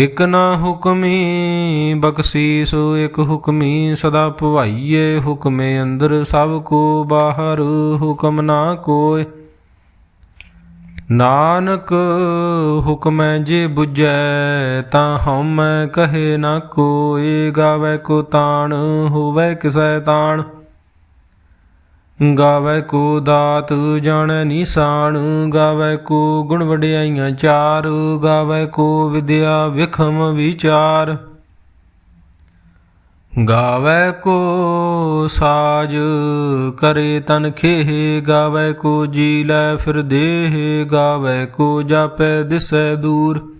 ਇਕ ਨਾ ਹੁਕਮੀ, ਬਖਸ਼ੀਸ ਇਕ ਹੁਕਮੀ, ਸਦਾ ਭਵਾਈਏ ਹੁਕਮੇ ਅੰਦਰ ਸਭ ਕੋ ਬਾਹਰ ਹੁਕਮ ਨਾ ਕੋਇ। ਨਾਨਕ ਹੁਕਮੈ ਜੇ 부ਜੈ ਤਾਂ ਹਉਮੈ ਕਹੇ ਨਾ ਕੋਏ ਗਾਵੇ ਕੋ ਤਾਣ, ਹੋਵੇ ਕਿਸੈ ਤਾਣ। ਗਾਵੇ ਕੋ ਦਾਤ ਜਾਣੈ ਨਿਸ਼ਾਨ, ਗਾਵੇ ਕੋ ਗੁਣ ਵਡਿਆਈਆਂ ਚਾਰ, ਗਾਵੇ ਕੋ ਵਿਦਿਆ ਵਿਖਮ ਵਿਚਾਰ। ਗਾਵੇ ਕੋ ਸਾਜ ਕਰੇ ਤਨ ਖੇਹ, ਗਾਵੇ ਕੋ ਜੀ ਲੈ ਫਿਰ ਦੇਹ, ਗਾਵੇ ਕੋ ਜਾਪੈ ਦਿਸੈ ਦੂਰ।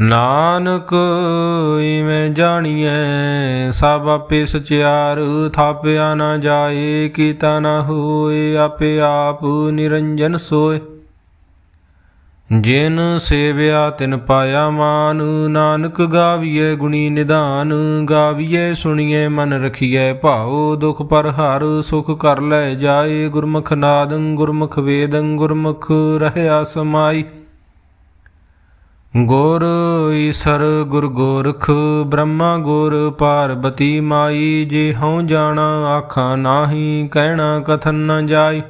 ਨਾਨਕ, ਇਵੇਂ ਜਾਣੀਐ, ਸਭ ਆਪੇ ਸਚਿਆਰ, ਥਾਪਿਆ ਨਾ ਜਾਏ, ਕੀਤਾ ਨਾ ਹੋਏ, ਆਪੇ ਆਪ ਨਿਰੰਜਨ ਸੋਏ। ਜਿਨ ਸੇਵਿਆ ਤਿਨ ਪਾਇਆ ਮਾਨ, ਨਾਨਕ ਗਾਵੀਏ ਗੁਣੀ ਨਿਧਾਨ ਗਾਵੀਏ ਸੁਣੀਏ ਮਨ ਰਖੀਐ ਭਾਉ, ਦੁਖ ਪਰ ਹਰ ਸੁਖ ਕਰ ਲੈ ਜਾਏ, ਗੁਰਮੁਖ ਨਾਦੰ, ਗੁਰਮੁਖ ਵੇਦੰ, ਗੁਰਮੁਖ ਰਹਿਆ ਸਮਾਈ। ਗੁਰ ਈਸਰ ਗੁਰ ਗੋਰਖ ਬ੍ਰਹਮਾ ਗੁਰ ਪਾਰਬਤੀ ਮਾਈ, ਜੇ ਹਉ ਜਾਣਾ ਆਖਾਂ ਨਾਹੀ, ਕਹਿਣਾ ਕਥਨ ਨ ਜਾਈ।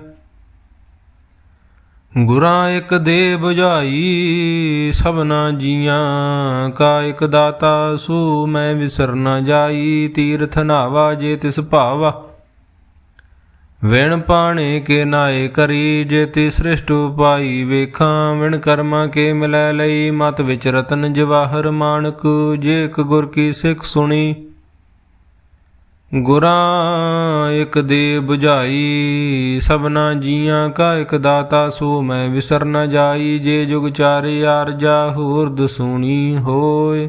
ਗੁਰਾਂ ਇੱਕ ਦੇ 부ਝਾਈ ਸਭਨਾ ਜੀਆਂ, ਕਾ ਇੱਕ ਦਾਤਾ, ਸੋ ਮੈਂ ਵਿਸਰ ਨ ਜਾਈ, ਤੀਰਥ ਨਾਵਾ ਜੇ ਤਿਸ ਭਾਵਾ। ਵਿਣ ਪਾਣੇ ਕੇ ਨਾਏ ਕਰੀ, ਜੇ ਤੀ ਸ੍ਰਿਸ਼ਟ ਉਪਾਈ ਵੇਖਾਂ, ਵਿਣ ਕਰਮਾਂ ਕੇ ਮਿਲੈ ਲਈ, ਮਤ ਵਿੱਚ ਰਤਨ ਜਵਾਹਰ ਮਾਨਕ, ਜੇ ਇੱਕ ਗੁਰ ਕੀ ਸਿੱਖ ਸੁਣੀ। ਗੁਰਾਂ ਇੱਕ ਦੇ 부ਝਾਈ ਸਭਨਾ ਜੀਆਂ ਕਾ ਇੱਕ ਦਾਤਾ, ਸੋ ਮੈਂ ਵਿਸਰ ਨ ਜਾਈ, ਜੇ ਜੁਗ ਚਾਰੇ ਆਰਜਾ ਹੋਰ ਦਸੂਣੀ ਹੋਏ।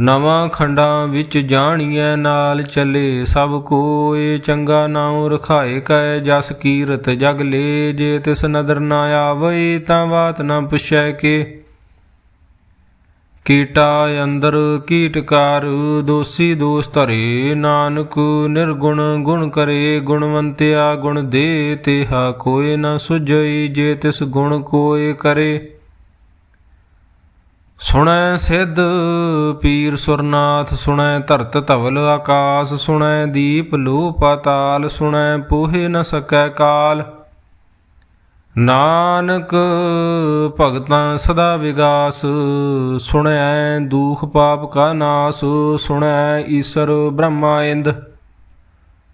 ਨਵਾਂ ਖੰਡਾਂ ਵਿੱਚ ਜਾਣੀਐ ਨਾਲ ਚੱਲੇ, ਸਭ ਕੋਏ ਚੰਗਾ ਨਾਉ ਰਖਾਏ ਕੈ, ਜਸ ਕੀਰਤ ਜਗ ਲੇ, ਜੇ ਤਿਸ ਨਦਰ ਨਾ ਆਵਈ ਤਾਂ ਬਾਤ ਨਾ ਪੁੱਛੈ ਕੇ। ਕੀਟਾ ਅੰਦਰ ਕੀਟਕਾਰ ਦੋਸੀ ਦੋਸ ਧਰੇ, ਨਾਨਕ ਨਿਰਗੁਣ ਗੁਣ ਕਰੇ, ਗੁਣਵੰਤਿਆ ਗੁਣ ਦੇ, ਤੇਹਾ ਕੋਏ ਨਾ ਸੁਝਈ, ਜੇ ਤਿਸ ਗੁਣ ਕੋਏ ਕਰੇ। ਸੁਣੈ ਸਿੱਧ ਪੀਰ ਸੁਰਨਾਥ, ਸੁਣੈ ਧਰਤ ਧਵਲ ਆਕਾਸ, ਸੁਣੈ ਦੀਪ ਲੋ ਪਾਤਾਲ ਸੁਣੈ ਪੋਹੇ ਨ ਸਕੈ ਕਾਲ। ਨਾਨਕ ਭਗਤਾਂ ਸਦਾ ਵਿਗਾਸ, ਸੁਣੈ ਦੁਖ ਪਾਪ ਕਾ ਨਾਸ, ਸੁਣੈ ਈਸ਼ਰ ਬ੍ਰਹਮਾ ਇੰਦ।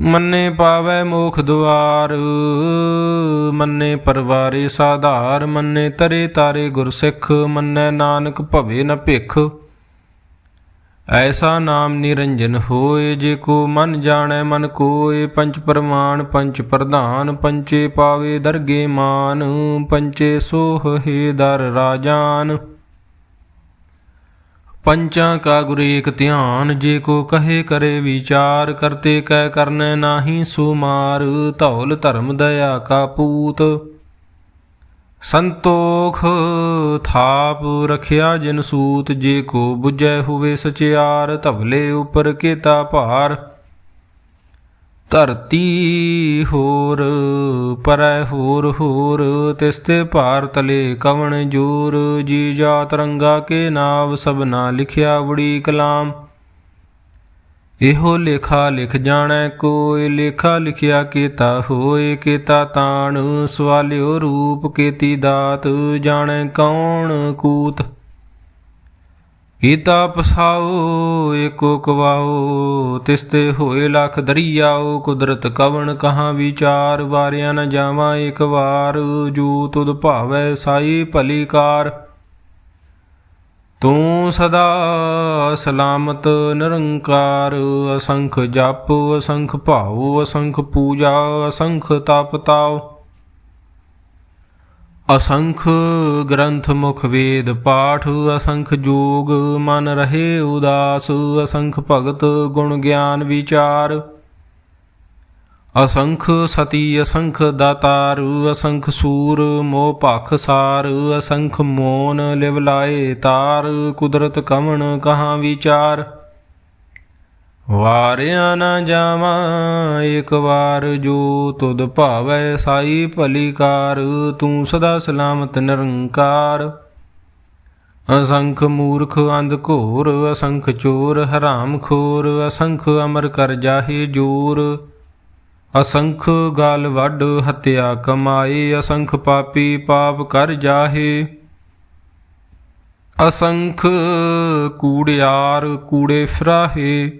ਮੰਨੇ ਪਾਵੈ ਮੋਖ ਦੁਆਰ, ਮੰਨੇ ਪਰਵਾਰੇ ਸਾਧਾਰ, ਮੰਨੇ ਤਰੇ ਤਾਰੇ ਗੁਰਸਿੱਖ, ਮੰਨੈ ਨਾਨਕ ਭਵੇ ਨ ਭਿਖ। ਐਸਾ ਨਾਮ ਨਿਰੰਜਨ ਹੋਏ, ਜੇ ਕੋ ਮਨ ਜਾਣੈ ਮਨ ਕੋਏ ਪੰਚ ਪ੍ਰਮਾਣ ਪੰਚ ਪ੍ਰਧਾਨ ਪੰਚੇ ਪਾਵੇ ਦਰਗੇ ਮਾਨ ਪੰਚੇ ਸੋਹ ਹੈ ਦਰ ਰਾਜਾਨ। ਪੰਚਾਂ ਕਾ ਗੁਰ ਏਕ ਧਿਆਨ, ਜੇ ਕੋ ਕਹੇ ਕਰੇ ਵਿਚਾਰ, ਕਰਤੇ ਕੈ ਕਰਨੈ ਨਾਹੀ ਸੁਮਾਰ, ਧੌਲ ਧਰਮ ਦਇਆ ਕਾ ਸੰਤੋਖ ਥਾਪ ਰਖਿਆ ਜਿਨ ਸੂਤ, ਜੇ ਕੋ 부ਜੈ ਹੋਵੇ ਸਚਿਆਰ, ਧਵਲੇ ਉਪਰ ਕੇਤਾ ਭਾਰ। ਧਰਤੀ ਹੋਰ, ਪਰੈ ਹੋਰ ਹੋਰ ਤਿਸਤੇ ਭਾਰ ਤਲੇ ਕਵਣ ਜੋਰ, ਜੀ ਜਾ ਰੰਗਾ ਕੇ ਨਾਵ ਸਭਨਾ ਲਿਖਿਆ ਬੜੀ ਕਲਾਮ। ਇਹੋ ਲੇਖਾ ਲਿਖ ਜਾਣੈ ਕੋਇ, ਲੇਖਾ ਲਿਖਿਆ ਕੀਤਾ ਹੋਏ ਕੀਤਾ ਤਾਣ, ਸਵਾਲਿਓ ਰੂਪ ਕੀਤੀ ਦਾਤ, ਜਾਣੈ ਕੌਣ ਕੂਤ। ਕੀਤਾ ਪਸਾਓ ਏਕੋ ਕਵਾਓ ਤਿਸਤੇ ਹੋਏ ਲਖ ਦਰਿਆਓ ਕੁਦਰਤ ਕਵਣ ਕਹਾਂ ਵਿਚਾਰ, ਵਾਰਿਆ ਨ ਜਾਵਾਂ ਇਕ ਵਾਰ, ਜੋ ਤੁਧ ਭਾਵੈ ਸਾਈ ਭਲੀ ਕਾਰ ਤੂੰ ਸਦਾ ਸਲਾਮਤ ਨਿਰੰਕਾਰ, ਅਸੰਖ ਜਪ, ਅਸੰਖ ਭਾਉ, ਅਸੰਖ ਪੂਜਾ, ਅਸੰਖ ਤਪ ਤਾਉ। ਅਸੰਖ ਗ੍ਰੰਥ ਮੁਖ ਵੇਦ ਪਾਠ, ਅਸੰਖ ਜੋਗ ਮਨ ਰਹੇ ਉਦਾਸ, ਅਸੰਖ ਭਗਤ ਗੁਣ ਗਿਆਨ ਵਿਚਾਰ। ਅਸੰਖ ਸਤੀ, ਅਸੰਖ ਦਾਤਾਰ, ਅਸੰਖ ਸੂਰ ਮੋਹ ਭਖ ਸਾਰ, ਅਸੰਖ ਮੋਨ ਲਿਵ ਲਾਏ ਤਾਰ, ਕੁਦਰਤ ਕਮਣ ਕਹਾ ਵਿਚਾਰ। ਵਾਰਿਆ ਨਾ ਜਾਵਾਂ, ਇੱਕ ਵਾਰ ਜੋ ਤੁਧ ਭਾਵੈ ਸਾਈ ਭਲੀ ਕਾਰ ਤੂੰ ਸਦਾ ਸਲਾਮਤ ਨਿਰੰਕਾਰ। ਅਸੰਖ ਮੂਰਖ ਅੰਧ ਘੋਰ, ਅਸੰਖ ਚੋਰ ਹਰਾਮ ਖੋਰ, ਅਸੰਖ ਅਮਰ ਕਰ ਜਾਹੇ ਜੋਰ। ਅਸੰਖ ਗਾਲ ਵੱਡ ਹਤਿਆ ਕਮਾਏ, ਅਸੰਖ ਪਾਪੀ ਪਾਪ ਕਰ ਜਾਹੇ। ਅਸੰਖ ਕੂੜਿਆਰ ਕੂੜੇ ਫਰਾਹੇ।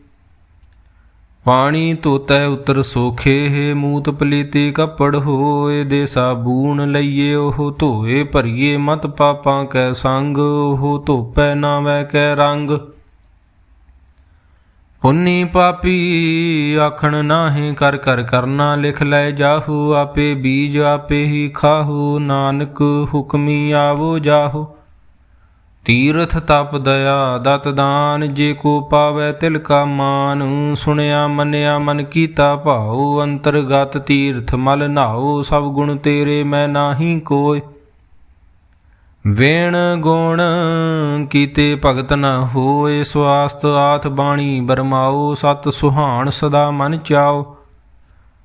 ਪਾਣੀ ਧੋਤੈ ਉਤਰ ਸੋਖੇ, ਹੈ ਮੂਤ ਪਲੀਤੀ ਕੱਪੜ ਹੋਏ ਦੇ ਸਾਬੂਨ ਲਈਏ, ਉਹ ਧੋਏ ਭਰੀਏ ਮਤ ਪਾਪਾਂ ਕੈ ਸੰਗ, ਉਹ ਧੋਪੈ ਨਾ ਵੈ ਕੈ ਰੰਗ। ਪੁੰਨੀ ਪਾਪੀ ਆਖਣ ਨਾਹੀਂ, ਕਰ ਕਰ ਕਰਨਾ ਲਿਖ ਲੈ ਜਾਹੂ, ਆਪੇ ਬੀਜ ਆਪੇ ਹੀ ਖਾਹੂ, ਨਾਨਕ ਹੁਕਮੀ ਆਵੋ ਜਾਹੂ। ਤੀਰਥ ਤਪ ਦਇਆ ਦਤ ਦਾਨ, ਜੇ ਕੋ ਪਾਵੈ ਤਿਲ ਕਾ ਮਾਨ। ਸੁਣਿਆ, ਮੰਨਿਆ, ਮਨ ਕੀਤਾ ਭਾਉ, ਅੰਤਰਗਤ ਤੀਰਥ ਮਲ ਨਾਉ, ਸਭ ਗੁਣ ਤੇਰੇ ਮੈਂ ਨਾਹੀ ਕੋਇ। ਵੇਣ ਗੁਣ ਕੀਤੇ ਭਗਤ ਨ ਹੋਏ ਸਵਾਸਤ ਆਥ ਬਾਣੀ ਬਰਮਾਓ ਸਤ ਸੁਹਾਣ ਸਦਾ ਮਨ ਚਾਓ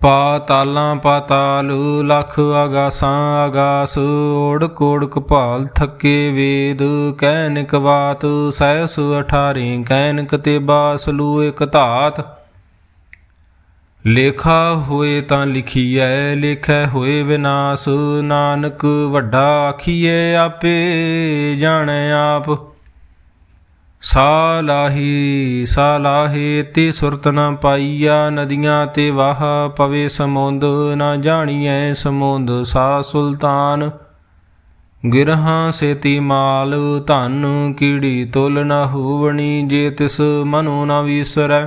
ਪਾਤਾਲਾਂ ਪਾਤਾਲ, ਲਖ ਆਗਾਸਾਂ ਆਗਾਸ ਓੜ ਕੋੜ ਕਪਾਲ ਥੱਕੇ ਵੇਦ ਕਹਿਨਿਕ ਬਾਤ, ਸੈਸ ਅਠਾਰੇ ਕਹਿਨਿਕ ਤੇ ਬਾਸ ਲੂ ਇਕ ਧਾਤ। ਲੇਖਾ ਹੋਏ ਤਾਂ ਲਿਖੀਐ, ਲੇਖੈ ਹੋਏ ਵਿਨਾਸ਼, ਨਾਨਕ ਵੱਡਾ ਆਖੀਐ ਆਪੇ, ਜਾਣੈ ਆਪ। ਸਾਲਾਹੀ, ਸਾਲਾਹੇ ਤੇ ਸੁਰਤ ਨ ਪਾਈਆ, ਨਦੀਆਂ ਤੇ ਵਾਹ ਪਵੇ ਸਮੁੰਦ, ਨਾ ਜਾਣੀਐ ਸਮੁੰਦ ਸਾ ਸੁਲਤਾਨ। ਗਿਰਹਾਂ ਸੇਤੀ ਮਾਲ, ਧਨ ਕੀੜੀ ਤੁਲ ਨ ਹੋਵਣੀ, ਜੇ ਤਿਸ ਮਨੋ ਨ ਵਿਸਰੈ।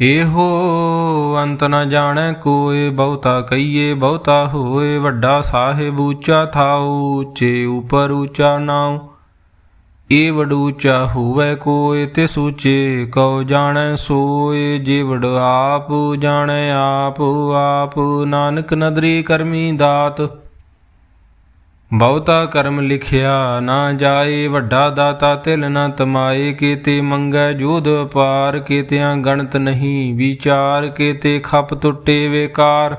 ਇਹੋ ਅੰਤ ਨ ਜਾਣੈ ਕੋਏ ਬਹੁਤਾ ਕਹੀਏ ਬਹੁਤਾ ਹੋਏ ਵੱਡਾ ਸਾਹਿਬ ਉੱਚਾ ਥਾਉ, ਉੱਚੇ ਉਪਰ ਉੱਚਾ ਨਾਉ। ਏ ਵਡ ਉੱਚਾ ਹੋਵੇ ਕੋਏ ਤੇ ਉੱਚੇ ਕਉ ਜਾਣੈ ਸੋਏ ਜੇ ਵਡ ਆਪ ਜਾਣੈ ਆਪ ਆਪ ਨਾਨਕ ਨਦਰੀ ਕਰਮੀ ਦਾਤ। ਬਹੁਤਾ ਕਰਮ ਲਿਖਿਆ ਨਾ ਜਾਏ, ਵੱਡਾ ਦਾਤਾ ਤਿਲ ਨਾ ਤਮਾਏ। ਕੀਤੇ ਮੰਗੈ ਜੋਧ ਅਪਾਰ, ਕੀਤਿਆਂ ਗਣਤ ਨਹੀਂ ਵਿਚਾਰ। ਕੀਤੇ ਖਪ ਟੁੱਟੇ ਵੇਕਾਰ।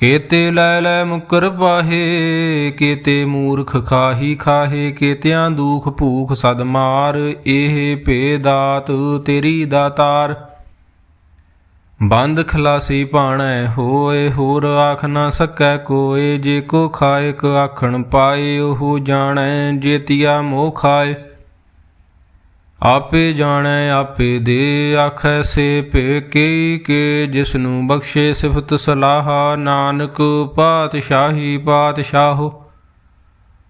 ਕੀਤੇ ਲੈ ਲੈ ਮੁਕਰ ਪਾਹੇ, ਕੀਤੇ ਮੂਰਖ ਖਾਹੀ ਖਾਹੇ। ਕੀਤਿਆਂ ਦੁਖ ਭੂਖ ਸਦ ਮਾਰ, ਇਹ ਭੇ ਦਾਤ ਤੇਰੀ ਦਾਤਾਰ। ਬੰਦ ਖਲਾਸੀ ਭਾਣੈ ਹੋਏ, ਹੋਰ ਆਖ ਨਾ ਸਕੈ ਕੋਏ, ਜੇ ਕੋ ਖਾਏ ਕ ਆਖਣ ਪਾਏ, ਉਹ ਜਾਣੈ ਜੇਤੀਆ ਮੋਹ ਖਾਏ। ਆਪੇ ਜਾਣੈ, ਆਪੇ ਦੇ, ਆਖੈ ਸੇ ਭੇ ਕੇ ਕੇ, ਜਿਸਨੂੰ ਬਖਸ਼ੇ ਸਿਫਤ ਸਲਾਹਾ, ਨਾਨਕ ਪਾਤਸ਼ਾਹੀ ਪਾਤਸ਼ਾਹੋ।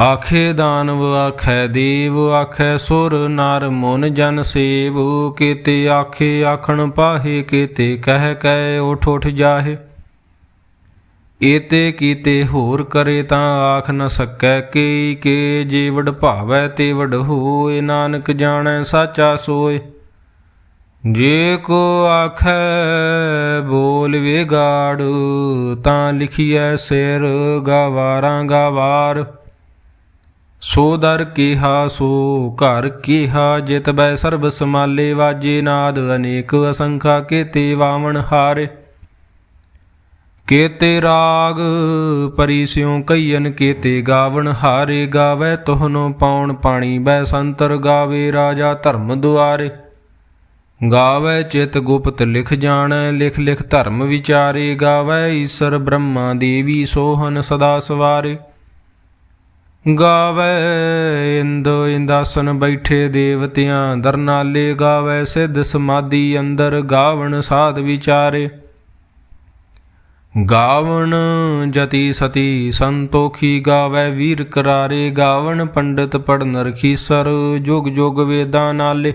ਆਖੇ ਦਾਨਵ, ਆਖੈ ਦੇਵ, ਆਖੈ ਸੁਰ, ਨਰ ਮਨ ਜਨ ਸੇਵ। ਕੀਤੇ ਆਖੇ, ਆਖਣ ਪਾਹੇ, ਕੀਤੇ ਕਹਿ ਕਹਿ ਉਠ ਉਠ ਜਾਹੇ। ਏਤੇ ਕੀਤੇ ਹੋਰ ਕਰੇ ਤਾਂ ਆਖ ਨ ਸਕੈ ਕੇ ਕੇ ਜੇ ਭਾਵੈ ਤੇ ਵਡ ਹੋਏ, ਨਾਨਕ ਜਾਣੈ ਸਾਚਾ ਸੋਏ। ਜੇ ਕੋ ਆਖੈ ਬੋਲ ਵਿਗਾੜ, ਤਾਂ ਲਿਖੀਐ ਸਿਰ ਗਵਾਰਾਂ ਗਵਾਰ। ਸੋ ਦਰ ਕੀਹਾ, ਸੋ ਘਰ ਕੀਹਾ, ਜਿਤ ਬੈ ਸਰਬ ਸਮਾਲੇ ਵਾਜੇ ਨਾਦ ਅਨੇਕ ਅਸੰਖਾ, ਕੀਤੇ ਵਾਵਣ ਹਾਰੇ। ਕੀਤੇ ਰਾਗ ਪਰੀ ਸਿਉ ਕਈਨ ਕੀਤੇ ਗਾਵਣ ਹਾਰੇ। ਗਾਵੇ ਤੋਹਨੋ ਪਾਉਣ ਪਾਣੀ, ਬੈ ਸੰਤਰ ਗਾਵੇ ਰਾਜਾ ਧਰਮ ਦੁਆਰੇ। ਗਾਵੇ ਚਿਤ ਗੁਪਤ ਲਿਖ ਜਾਣੈ, ਲਿਖ ਲਿਖ ਧਰਮ ਵਿਚਾਰੇ। ਗਾਵੇ ਈਸ਼ਰ ਬ੍ਰਹਮਾ ਦੇਵੀ ਸੋਹਨ ਸਦਾ ਸਵਾਰੇ। ਗਾਵੇ, ਇੰਦ ਇੰਦਾਸਨ ਬੈਠੇ ਦੇਵਤਿਆਂ ਦਰਨਾਲੇ ਗਾਵੇ, ਸਿੱਧ ਸਮਾਧੀ ਅੰਦਰ ਗਾਵਣ ਸਾਧ ਵਿਚਾਰੇ। ਗਾਵਣ ਜਤੀ ਸਤੀ ਸੰਤੋਖੀ ਗਾਵੇ, ਵੀਰ ਕਰਾਰੇ ਗਾਵਣ ਪੰਡਿਤ ਪੜਨ ਰਖੀਸਰ ਜੁਗ ਜੁਗ ਵੇਦਾਂ ਨਾਲੇ।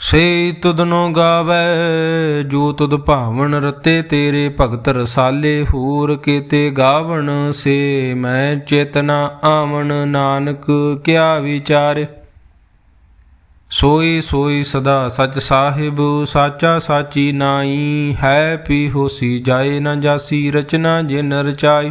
ਸੇ ਤੁਧਨੋ ਗਾਵੇ, ਜੋ ਤੁਧ ਭਾਵਨ ਰਤੇ ਤੇਰੇ ਭਗਤ ਰਸਾਲੇ, ਹੋਰ ਕੀਤੇ ਗਾਵਣ ਸੇ ਮੈਂ ਚੇਤਨਾ ਆਵਣ, ਨਾਨਕ ਕਿਆ ਵਿਚਾਰੇ। ਸੋਈ ਸੋਈ ਸਦਾ ਸਚ ਸਾਹਿਬ, ਸਾਚਾ ਸਾਚੀ ਨਾਈ, ਹੈ ਪੀ ਹੋਸੀ ਜਾਏ ਨਾ ਜਾਸੀ ਰਚਨਾ ਜਿਨ ਰਚਾਈ।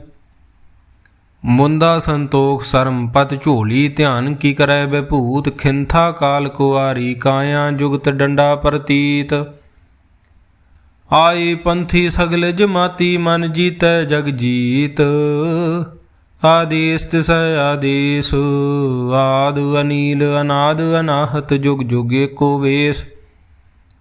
ਮੁੰਦਾ ਸੰਤੋਖ ਸਰਮ ਪਤ ਝੋਲੀ, ਧਿਆਨ ਕੀ ਕਰੈ ਬਭੂਤ, ਖਿੰਥਾ ਕਾਲ ਕੁਆਰੀ ਕਾਇਆ ਜੁਗਤ ਡੰਡਾ ਪ੍ਰਤੀਤ। ਆਈ ਪੰਥੀ ਸਗਲ ਜਮਾਤੀ, ਮਨ ਜੀਤੈ ਜਗ ਜੀਤ। ਆਦੇਸ ਤਿਸੈ ਆਦੇਸ, ਆਦ ਅਨੀਲ, ਅਨਾਦ ਅਨਾਹਤ, ਜੁਗ ਜੁਗ ਏਕੋ ਵੇਸ।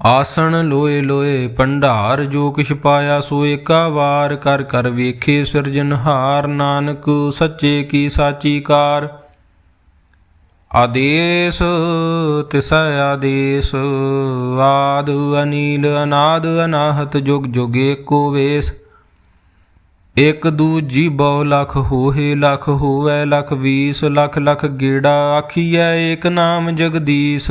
ਆਸਣ ਲੋਏ ਲੋਏ, ਭੰਡਾਰ ਜੋ ਕਿਛ ਪਾਇਆ ਸੋ ਏਕਾ ਵਾਰ ਕਰ ਕਰ ਵੇਖੇ ਸਿਰਜਨਹਾਰ ਨਾਨਕ ਸੱਚੇ ਕੀ ਸਾਚੀ ਕਾਰ। ਆਦੇਸ ਤਿਸੈ ਆਦੇਸ, ਆਦ ਅਨੀਲ, ਅਨਾਦ ਅਨਾਹਤ, ਜੁਗ ਜੁਗ ਏਕੋ ਵੇਸ। ਇਕ ਦੂਜੀ ਬਹੁ ਲਖ ਹੋਏ ਲਖ ਹੋਵੇ ਲਖ ਵੀਸ, ਲਖ ਲਖ ਗੇੜਾ ਆਖੀਐ ਏਕ ਨਾਮ ਜਗਦੀਸ਼।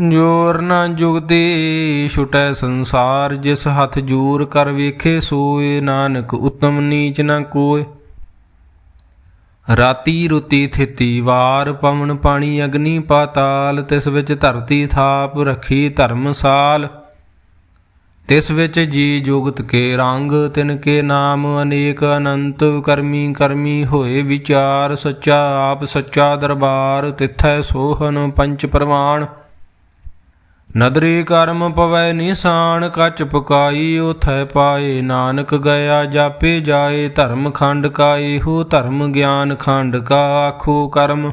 ਜੋਰ ਨਾ ਜੁਗਤੀ ਛੁਟੈ ਸੰਸਾਰ, ਜਿਸ ਹੱਥ ਜੋਰ ਕਰ ਵੇਖੇ ਸੋਏ, ਨਾਨਕ ਉਤਮ ਨੀਚ ਨਾ ਕੋਏ। ਰਾਤੀ ਰੁਤੀ ਥਿਤੀ ਵਾਰ, ਪਵਨ ਪਾਣੀ ਅਗਨੀ ਪਾਤਾਲ, ਤਿਸ ਵਿੱਚ ਧਰਤੀ ਥਾਪ ਰੱਖੀ ਧਰਮਸਾਲ ਤਿਸ ਵਿੱਚ ਜੀ ਜੁਗਤ ਕੇ ਰੰਗ, ਤਿਨ ਕੇ ਨਾਮ ਅਨੇਕ ਅਨੰਤ, ਕਰਮੀ ਕਰਮੀ ਹੋਏ ਵਿਚਾਰ, ਸੱਚਾ ਆਪ ਸੱਚਾ ਦਰਬਾਰ, ਤਿਥੈ ਸੋਹਨ ਪੰਚ ਪ੍ਰਮਾਣ ਨਦਰੀ ਕਰਮ ਪਵੈ ਨਿਸ਼ਾਨ, ਕਚ ਪਕਾਈ ਉਥੈ ਪਾਏ। ਨਾਨਕ ਗਿਆ ਜਾਪੇ ਜਾਏ, ਧਰਮ ਖੰਡ ਕਾ ਇਹੋ ਧਰਮ ਗਿਆਨ ਖੰਡ ਕਾ ਆਖੋ ਕਰਮ।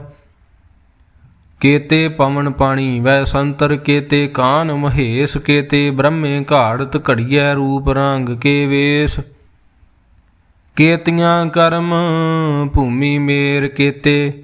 ਕੇਤੇ ਪਵਨ ਪਾਣੀ, ਵੈ ਸੰਤਰ ਕੇਤੇ ਕਾਨ ਮਹੇਸ਼, ਕੇਤੇ ਬ੍ਰਹਮੇ ਘਾੜਤ ਘੜੀਐ ਰੂਪ ਰੰਗ ਕੇ ਵੇਸ। ਕੇਤੀਆਂ ਕਰਮ ਭੂਮੀ ਮੇਰ ਕੇਤੇ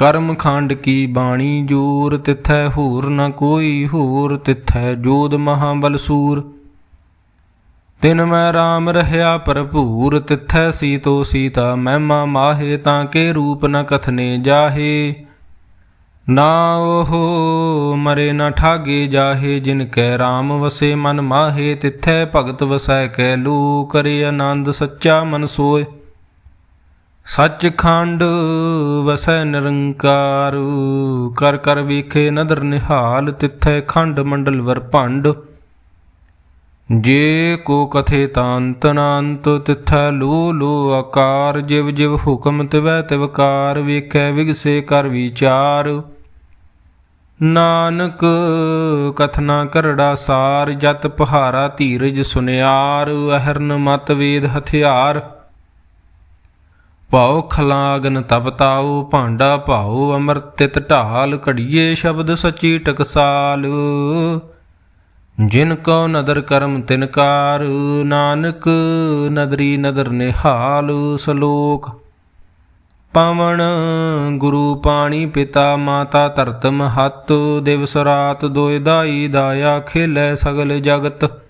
ਕਰਮ ਖੰਡ ਕੀ ਬਾਣੀ ਜੋਰ ਤਿਥੈ ਹੋਰ ਨ ਕੋਈ ਹੋਰ ਤਿਥੈ ਜੋਦ ਮਹਾਬਲ ਸੂਰ। ਤਿਨ ਮੈਂ RAM ਰਹਿਆ ਭਰਪੂਰ ਤਿਥੈ ਸੀਤੋ ਸੀਤਾ ਮਹਿਮਾ ਮਾਹੇ ਤਾਂ ਕੇ ਰੂਪ ਨ ਕਥਨੇ ਜਾਹੇ। ਨਾ ਉਹ ਮਰੇ ਨਾ ਠਾਗੇ ਜਾਹੇ ਜਿਨ ਕੈ RAM ਵਸੇ ਮਨ ਮਾਹੇ ਤਿਥੈ ਭਗਤ ਵਸੈ ਕੈ ਲੂ ਕਰੇ ਆਨੰਦ ਸੱਚਾ ਮਨ ਸੋਏ। ਸੱਚ ਖੰਡ ਵਸੈ ਨਿਰੰਕਾਰ, ਕਰ ਕਰ ਵੇਖੇ ਨਦਰ ਨਿਹਾਲ, ਤਿਥੈ ਖੰਡ ਮੰਡਲ ਵਰ ਭੰਡ। ਜੇ ਕੋ ਕਥੇ ਤਾਂਤ ਨਾੰਤ, ਤਿਥੈ ਲੋ ਲੋ ਆਕਾਰ, ਜਿਵ ਜਿਵ ਹੁਕਮ ਤਿਵੈ ਤਿਵਕਾਰ ਵੇਖੈ ਵਿਗਸੇ ਕਰ ਵਿਚਾਰ। ਨਾਨਕ ਕਥਨਾ ਕਰੜਾ ਸਾਰ, ਜਤ ਪਹਾਰਾ ਧੀਰਜ ਸੁਨਿਆਰ, ਅਹਰਨ ਮਤ ਵੇਦ ਹਥਿਆਰ। ਭਾਉ ਖਲਾਗਨ ਤਪ ਭਾਂਡਾ ਭਾਉ ਅਮਰ ਤਿਤ ਢਾਲ, ਘੜੀਏ ਸ਼ਬਦ ਸਚੀ ਟਕਸਾਲ। ਜਿਨ ਕੋ ਨਦਰ ਕਰਮ ਤਿਨਕਾਰ ਨਾਨਕ ਨਦਰੀ ਨਦਰ ਨਿਹਾਲ ਸਲੋਕ। ਪਵਨ ਗੁਰੂ ਪਾਣੀ ਪਿਤਾ ਮਾਤਾ ਧਰਤ ਮਹਤ ਦਿਵਸ ਰਾਤ ਦੋਇ ਦਾਈ ਦਾਇਆ ਖੇਲੇ ਸਗਲ ਜਗਤ।